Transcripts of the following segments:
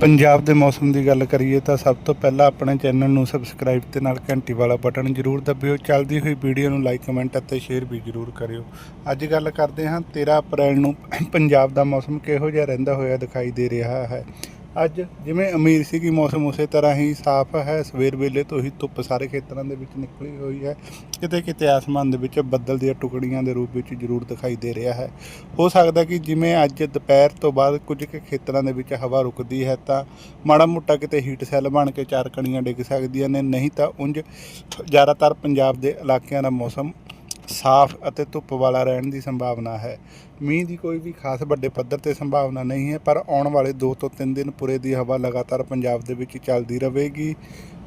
ਪੰਜਾਬ ਦੇ ਮੌਸਮ ਦੀ ਗੱਲ ਕਰੀਏ ਤਾਂ ਸਭ ਤੋਂ ਪਹਿਲਾਂ ਆਪਣੇ ਚੈਨਲ ਨੂੰ ਸਬਸਕ੍ਰਾਈਬ ਤੇ ਨਾਲ ਘੰਟੀ ਵਾਲਾ ਬਟਨ ਜ਼ਰੂਰ ਦਬਿਓ। ਚੱਲਦੀ ਹੋਈ ਵੀਡੀਓ ਨੂੰ ਲਾਈਕ ਕਮੈਂਟ ਅਤੇ ਸ਼ੇਅਰ ਵੀ ਜ਼ਰੂਰ ਕਰਿਓ। ਅੱਜ ਗੱਲ ਕਰਦੇ ਹਾਂ 13 ਅਪ੍ਰੈਲ ਨੂੰ ਪੰਜਾਬ ਦਾ ਮੌਸਮ ਕਿਹੋ ਜਿਹਾ ਰਹਿੰਦਾ ਹੋਇਆ ਦਿਖਾਈ ਦੇ ਰਿਹਾ ਹੈ। ਅੱਜ ਜਿਵੇਂ ਅਮੀਰ ਸੀ ਕਿ ਮੌਸਮ ਉਸੇ ਤਰ੍ਹਾਂ ਹੀ ਸਾਫ਼ ਹੈ, ਸਵੇਰ ਵੇਲੇ ਤੋਂ ਹੀ ਧੁੱਪ ਸਾਰੇ ਖੇਤਰਾਂ ਦੇ ਵਿੱਚ ਨਿਕਲੀ ਹੋਈ ਹੈ। ਕਿਤੇ ਕਿਤੇ ਆਸਮਾਨ ਦੇ ਵਿੱਚ ਬੱਦਲ ਦੀਆਂ ਟੁਕੜੀਆਂ ਦੇ ਰੂਪ ਵਿੱਚ ਜ਼ਰੂਰ ਦਿਖਾਈ ਦੇ ਰਿਹਾ ਹੈ। ਹੋ ਸਕਦਾ ਕਿ ਜਿਵੇਂ ਅੱਜ ਦੁਪਹਿਰ ਤੋਂ ਬਾਅਦ ਕੁਝ ਕੁ ਖੇਤਰਾਂ ਦੇ ਵਿੱਚ ਹਵਾ ਰੁਕਦੀ ਹੈ, ਤਾਂ ਮਾੜਾ ਮੋਟਾ ਕਿਤੇ ਹੀਟ ਸੈੱਲ ਬਣ ਕੇ ਚਾਰ ਕਣੀਆਂ ਡਿੱਗ ਸਕਦੀਆਂ ਨੇ, ਨਹੀਂ ਤਾਂ ਉਂਝ ਜ਼ਿਆਦਾਤਰ ਪੰਜਾਬ ਦੇ ਇਲਾਕਿਆਂ ਦਾ ਮੌਸਮ ਸਾਫ਼ ਅਤੇ ਧੁੱਪ ਵਾਲਾ ਰਹਿਣ ਦੀ ਸੰਭਾਵਨਾ ਹੈ। ਮੀਂਹ ਦੀ ਕੋਈ ਵੀ ਖਾਸ ਵੱਡੇ ਪੱਧਰ ਤੇ ਸੰਭਾਵਨਾ ਨਹੀਂ ਹੈ, ਪਰ ਆਉਣ ਵਾਲੇ 2 ਤੋਂ 3 ਦਿਨ ਪੁਰੇ ਦੀ ਹਵਾ ਲਗਾਤਾਰ ਪੰਜਾਬ ਦੇ ਵਿੱਚ ਚੱਲਦੀ ਰਹੇਗੀ।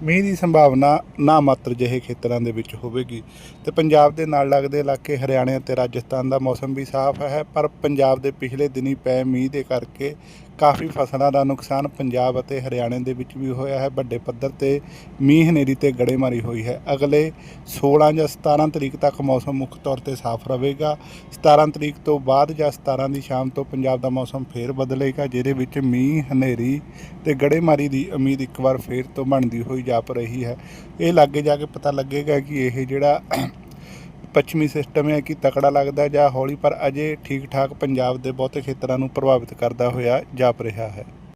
ਮੀਂਹ ਦੀ ਸੰਭਾਵਨਾ ਨਾ ਮਾਤਰ ਜਿਹੇ ਖੇਤਰਾਂ ਦੇ ਵਿੱਚ ਹੋਵੇਗੀ। ਤੇ ਪੰਜਾਬ ਦੇ ਨਾਲ ਲੱਗਦੇ ਇਲਾਕੇ ਹਰਿਆਣਾ ਅਤੇ ਰਾਜਸਥਾਨ ਦਾ ਮੌਸਮ ਵੀ ਸਾਫ਼ ਹੈ, ਪਰ ਪੰਜਾਬ ਦੇ ਪਿਛਲੇ ਦਿਨੀ ਪਏ ਮੀਂਹ ਦੇ ਕਰਕੇ ਕਾਫੀ ਫਸਲਾਂ ਦਾ ਨੁਕਸਾਨ ਪੰਜਾਬ ਅਤੇ ਹਰਿਆਣਾ ਦੇ ਵਿੱਚ ਵੀ ਹੋਇਆ ਹੈ। ਵੱਡੇ ਪੱਧਰ ਤੇ ਮੀਂਹ ਹਨੇਰੀ ਤੇ ਗੜੇਮਾਰੀ ਹੋਈ ਹੈ। ਅਗਲੇ 16 ਜਾਂ 17 ਤਰੀਕ ਤੱਕ ਮੌਸਮ ਮੁੱਖ ਤੌਰ ਤੇ ਸਾਫ਼ ਰਹੇਗਾ। 17 ਤਰੀਕ ਤੋਂ ਬਾਅਦ ਜਾਂ 17 ਦੀ ਸ਼ਾਮ ਤੋਂ ਪੰਜਾਬ ਦਾ ਮੌਸਮ ਫੇਰ ਬਦਲੇਗਾ, ਜਿਹਦੇ ਵਿੱਚ ਮੀਂਹ, ਹਨੇਰੀ ਤੇ ਗੜੇਮਾਰੀ ਦੀ ਉਮੀਦ ਇੱਕ ਵਾਰ ਫੇਰ ਤੋਂ ਬਣਦੀ ਹੋਈ ਜਾਪ ਰਹੀ ਹੈ। ਇਹ ਲਾਗੇ ਜਾ ਕੇ ਪਤਾ ਲੱਗੇਗਾ ਕਿ ਇਹ ਜਿਹੜਾ ਪੱਛਮੀ ਸਿਸਟਮ ਹੈ ਕਿ ਤਕੜਾ ਲੱਗਦਾ ਜਾਂ ਹੌਲੀ ਪਰ ਅਜੇ ਠੀਕ ਠਾਕ ਪੰਜਾਬ ਦੇ ਬਹੁਤੇ ਖੇਤਰਾਂ ਨੂੰ ਪ੍ਰਭਾਵਿਤ ਕਰਦਾ ਹੋਇਆ ਜਾਪ ਰਿਹਾ ਹੈ।